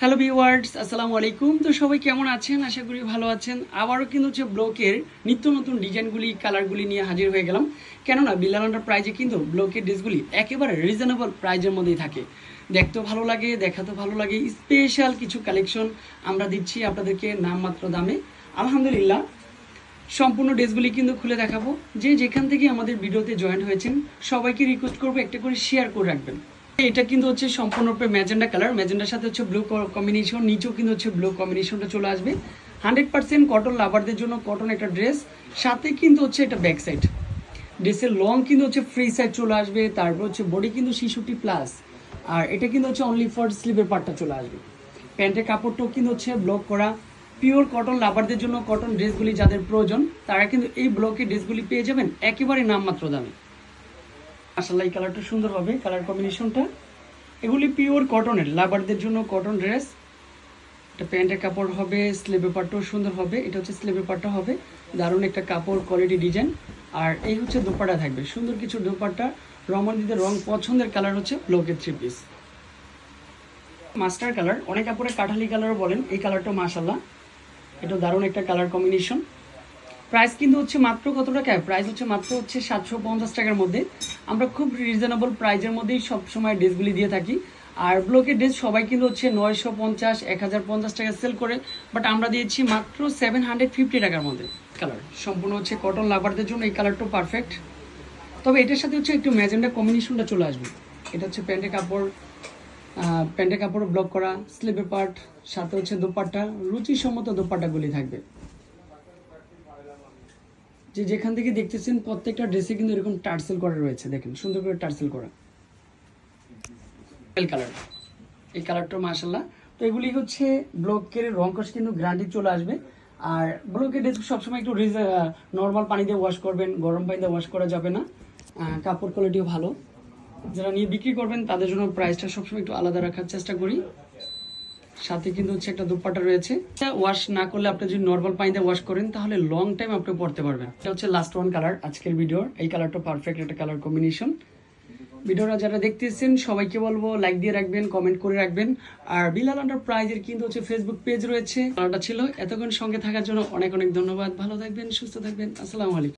Hello viewers আসসালামু আলাইকুম। তো সবাই কেমন আছেন? আশা করি ভালো আছেন। আবারও কিন্তু হচ্ছে ব্লকের নিত্য নতুন ডিজাইনগুলি, কালারগুলি নিয়ে হাজির হয়ে গেলাম। কেননা বিলালান্ডার প্রাইজে কিন্তু ব্লকের ড্রেসগুলি একেবারে রিজনেবল প্রাইজের মধ্যেই থাকে। দেখতেও ভালো লাগে, দেখাতেও ভালো লাগে। স্পেশাল কিছু কালেকশন আমরা দিচ্ছি আপনাদেরকে নামমাত্র দামে। আলহামদুলিল্লাহ, সম্পূর্ণ ড্রেসগুলি কিন্তু খুলে দেখাবো। যে যেখান থেকে আমাদের ভিডিওতে জয়েন হয়েছেন, সবাইকে রিকোয়েস্ট করব একটা করে শেয়ার করে রাখবেন। এটা কিন্তু হচ্ছে সম্পূর্ণরূপে ম্যাজেন্ডা কালার। ম্যাজেন্ডার সাথে হচ্ছে ব্লু কম্বিনেশন নিচেও কিন্তু হচ্ছে ব্লু কম্বিনেশনটা চলে আসবে। হান্ড্রেড পার্সেন্ট কটন লাভারদের জন্য কটন একটা ড্রেস সাথে কিন্তু হচ্ছে এটা ব্যাক সাইড ড্রেসের লং কিন্তু হচ্ছে ফ্রি সাইড চলে আসবে, তারপর হচ্ছে বডি কিন্তু শিশুটি প্লাস আর এটা কিন্তু হচ্ছে অনলি ফর স্লিভের পার্টটা চলে আসবে। প্যান্টের কাপড়টাও কিন্তু হচ্ছে ব্লক করা। পিওর কটন লাভারদের জন্য কটন ড্রেসগুলি যাদের প্রয়োজন, তারা কিন্তু এই ব্লকে ড্রেসগুলি পেয়ে যাবেন একেবারে নামমাত্র দামে। মাসাল্লাহ এই কালারটা সুন্দর হবে কালার কম্বিনেশনটা এগুলি পিওর কটনের লাভারদের জন্য কটন ড্রেস এটা প্যান্টের কাপড় হবে স্লিভের পাটটাও সুন্দর হবে। এটা হচ্ছে স্লিভের পাটটা হবে। দারুণ একটা কাপড় কোয়ালিটি ডিজাইন আর এই হচ্ছে দোপাটা থাকবে। সুন্দর কিছু দোপাট্টা। রমণীদের রং পছন্দের কালার হচ্ছে ব্লকের থ্রি পিস মাস্টার কালার অনেক কাপড়ে কাঠালি কালারও বলেন, এই কালারটা মাসাল্লাহ এটা দারুণ একটা কালার কম্বিনেশন প্রাইস কিন্তু হচ্ছে মাত্র কত টাকা প্রাইস হচ্ছে মাত্র হচ্ছে সাতশো পঞ্চাশ টাকার মধ্যে। আমরা খুব রিজনেবল প্রাইজের মধ্যেই সব সময় ড্রেসগুলি দিয়ে থাকি। আর ব্লকের ড্রেস সবাই কিন্তু হচ্ছে নয়শো পঞ্চাশ, এক হাজার পঞ্চাশ টাকা সেল করে। বাট আমরা দিয়েছি মাত্র সেভেন হান্ড্রেড ফিফটি টাকার মধ্যে। কালার সম্পূর্ণ হচ্ছে কটন লাভারদের জন্য এই কালারটা পারফেক্ট তবে এটার সাথে হচ্ছে একটু ম্যাজেন্ডা কম্বিনেশনটা চলে আসবে। এটা হচ্ছে প্যান্টের কাপড় প্যান্টের কাপড় ব্লক করা স্লিভের পার্ট সাথে হচ্ছে দোপাট্টা। রুচিসম্মত দোপাট্টাগুলি থাকবে। যে যেখান থেকে দেখতেছেন, প্রত্যেকটা ড্রেসে কিন্তু এরকম টার্সেল করা রয়েছে, দেখেন, সুন্দর করে টার্সেল করা। কালার এই কালারটা মাশাল্লাহ তো এগুলি হচ্ছে ব্লকের রং কষ কিন্তু গ্রান্ডি চলে আসবে। আর ব্লকের ড্রেস সবসময় একটু নর্মাল পানি দিয়ে ওয়াশ করবেন, গরম পানি দিয়ে ওয়াশ করা যাবে না। কাপড় কোয়ালিটিও ভালো। যারা নিয়ে বিক্রি করবেন, তাদের জন্য প্রাইসটা সবসময় একটু আলাদা রাখার চেষ্টা করি। সাথে কিন্তু হচ্ছে একটা দুপাট্টা রয়েছে। ওয়াশ না করলে আপনি যদি নর্মাল পানিতে ওয়াশ করেন, তাহলে লং টাইম আপনি পড়তে পারবেন। এটা হচ্ছে লাস্ট ওয়ান কালার আজকের ভিডিওর এই কালারটা পারফেক্ট একটা কালার কম্বিনেশন ভিডিওটা যারা দেখতেছেন, সবাইকে বলব লাইক দিয়ে রাখবেন কমেন্ট করে রাখবেন। আর বিলাল প্রাইজের কিন্তু হচ্ছে ফেসবুক পেজ রয়েছে। কালারটা ছিল। এতক্ষণ সঙ্গে থাকার জন্য অনেক অনেক ধন্যবাদ। ভালো থাকবেন, সুস্থ থাকবেন। আসসালামু আলাইকুম।